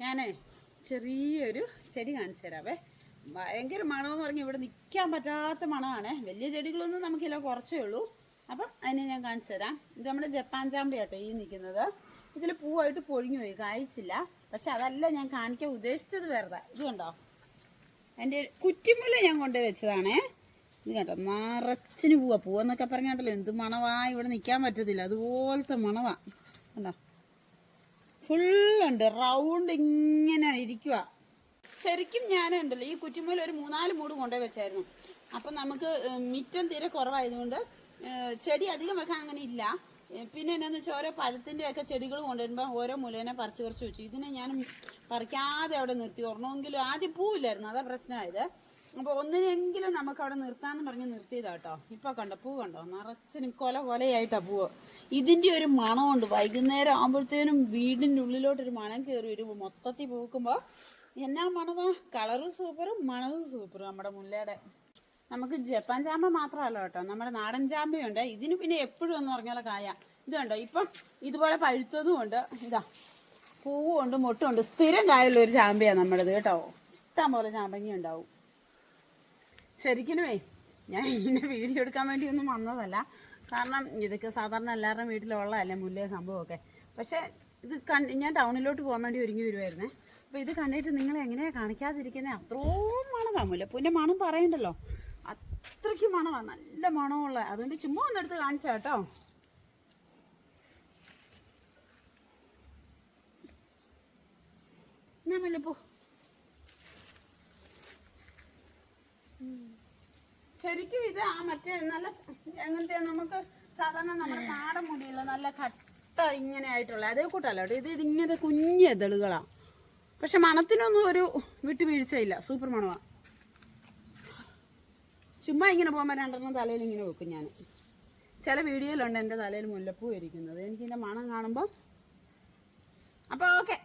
ഞാനേ ചെറിയൊരു ചെടി കാണിച്ചു തരാവേ. ഭയങ്കര മണമെന്ന് പറഞ്ഞ് ഇവിടെ നിൽക്കാൻ പറ്റാത്ത മണമാണ്. വലിയ ചെടികളൊന്നും നമുക്കില്ല കുറച്ചേ ഉള്ളൂ. അപ്പം അതിനെ ഞാൻ കാണിച്ചു തരാം. ഇത് നമ്മുടെ ജപ്പാൻ ചാമ്പയാട്ടോ ഈ നിൽക്കുന്നത്. ഇതിൽ പൂവായിട്ട് പൊഴിഞ്ഞു പോയി കായ്ച്ചില്ല. പക്ഷെ അതല്ല ഞാൻ കാണിക്കാൻ ഉദ്ദേശിച്ചത് വേറെ ഇത് കണ്ടോ? എന്റെ കുറ്റിമുല ഞാൻ കൊണ്ടുപോയി ഇത് കേട്ടോ നിറച്ചിന് പൂവാ. പൂവെന്നൊക്കെ പറഞ്ഞാണ്ടല്ലോ എന്ത് മണവാ ഇവിടെ നിൽക്കാൻ പറ്റത്തില്ല. അതുപോലത്തെ മണവാ കണ്ടോ? ഫുള്ളുണ്ട് റൗണ്ട് ഇങ്ങനെ ഇരിക്കുക ശരിക്കും ഞാനുണ്ടല്ലോ ഈ കുറ്റിമൂല ഒരു മൂന്നാൽ മൂട് കൊണ്ടുപോയി വെച്ചായിരുന്നു. അപ്പം നമുക്ക് മിറ്റം തീരെ കുറവായതുകൊണ്ട് ചെടി അധികം വെക്കാൻ അങ്ങനെ ഇല്ല. പിന്നെ എന്നാന്ന് വെച്ചാൽ ഓരോ പഴത്തിന്റെ ഒക്കെ ചെടികൾ കൊണ്ടുവരുമ്പോൾ ഓരോ മുലേനെ പറിച്ച് പറിച്ച് വെച്ചു. ഇതിനെ ഞാൻ പറിക്കാതെ അവിടെ നിർത്തി. ഒരെണ്ണമെങ്കിലും ആദ്യം പൂവില്ലായിരുന്നു അതാ പ്രശ്നമായത്. അപ്പോൾ ഒന്നിനെങ്കിലും നമുക്ക് അവിടെ നിർത്താന്ന് പറഞ്ഞ് നിർത്തിയതാട്ടോ ഇപ്പോൾ ഇപ്പൊ കണ്ടോ പൂ കണ്ടോ? നിറച്ചിന് കൊല കൊലയായിട്ടാ പൂവ്. ഇതിന്റെ ഒരു മണമുണ്ട്. വൈകുന്നേരം ആകുമ്പോഴത്തേനും വീടിന്റെ ഉള്ളിലോട്ടൊരു മണം കയറി വരും. മൊത്തത്തിൽ പൂക്കുമ്പോൾ എന്നാ മണമാ? കളറും സൂപ്പറും മണവും സൂപ്പറും നമ്മുടെ മുല്ലയുടെ. നമുക്ക് ജപ്പാൻ ചാമ്പ മാത്രമല്ല കേട്ടോ. നമ്മുടെ നാടൻ ചാമ്പയുണ്ട്. ഇതിന് പിന്നെ എപ്പോഴും എന്ന് പറഞ്ഞാൽ കായ. ഇത് കണ്ടോ? ഇപ്പം ഇതുപോലെ പഴുത്തതും ഉണ്ട്. ഇതാ പൂവും ഉണ്ട് മുട്ടും ഉണ്ട്. സ്ഥിരം കായുള്ള ഒരു ചാമ്പയാണ് നമ്മുടേത് കേട്ടോ. ഇഷ്ടം പോലെ ചാമ്പങ്ങ ഉണ്ടാവും. ശരിക്കുമേ ഞാൻ ഇതിന്റെ വീഡിയോ എടുക്കാൻ വേണ്ടി ഒന്നും വന്നതല്ല. കാരണം ഇതൊക്കെ സാധാരണ എല്ലാവരുടെയും വീട്ടിലുള്ളതല്ലേ മുല്ല സംഭവമൊക്കെ. പക്ഷേ ഇത് കണ്ട് ഞാൻ ടൗണിലോട്ട് പോകാൻ വേണ്ടി ഒരുങ്ങി വരുമായിരുന്നേ അപ്പോൾ ഇത് കണ്ടിട്ട് നിങ്ങൾ എങ്ങനെയാണ് കാണിക്കാതിരിക്കുന്നത് അത്രയും മണമാണ് മുല്ലപ്പൂവിന്റെ മണം പറയണ്ടല്ലോ. അത്രയ്ക്ക് മണമാണ് നല്ല മണമുള്ള. അതുകൊണ്ട് ചുമ്മാ ഒന്നെടുത്ത് കാണിച്ചാ കേട്ടോ. എന്നാ മുല്ലപ്പൂ ശരിക്കും ഇത് ആ മറ്റേ നല്ല എങ്ങനത്തെ നമുക്ക് സാധാരണ നമ്മുടെ നാടൻ മുടിയുള്ള നല്ല കട്ട ഇങ്ങനെ ആയിട്ടുള്ള അതേ കൂട്ടല്ല കേട്ടോ. ഇത് ഇങ്ങനത്തെ കുഞ്ഞ് ഇതളുകളാ. പക്ഷെ മണത്തിനൊന്നും ഒരു വിട്ടുവീഴ്ചയില്ല സൂപ്പർ മണമാ ചുമ്മാ ഇങ്ങനെ പോകുമ്പോൾ രണ്ടെണ്ണം തലയിൽ ഇങ്ങനെ വെക്കും ഞാൻ ചില വീഡിയോയിലുണ്ട് എന്റെ തലയിൽ മുല്ലപ്പൂ ഇരിക്കുന്നത്. എനിക്കിതിന്റെ മണം കാണുമ്പോൾ അപ്പോൾ ഓക്കെ.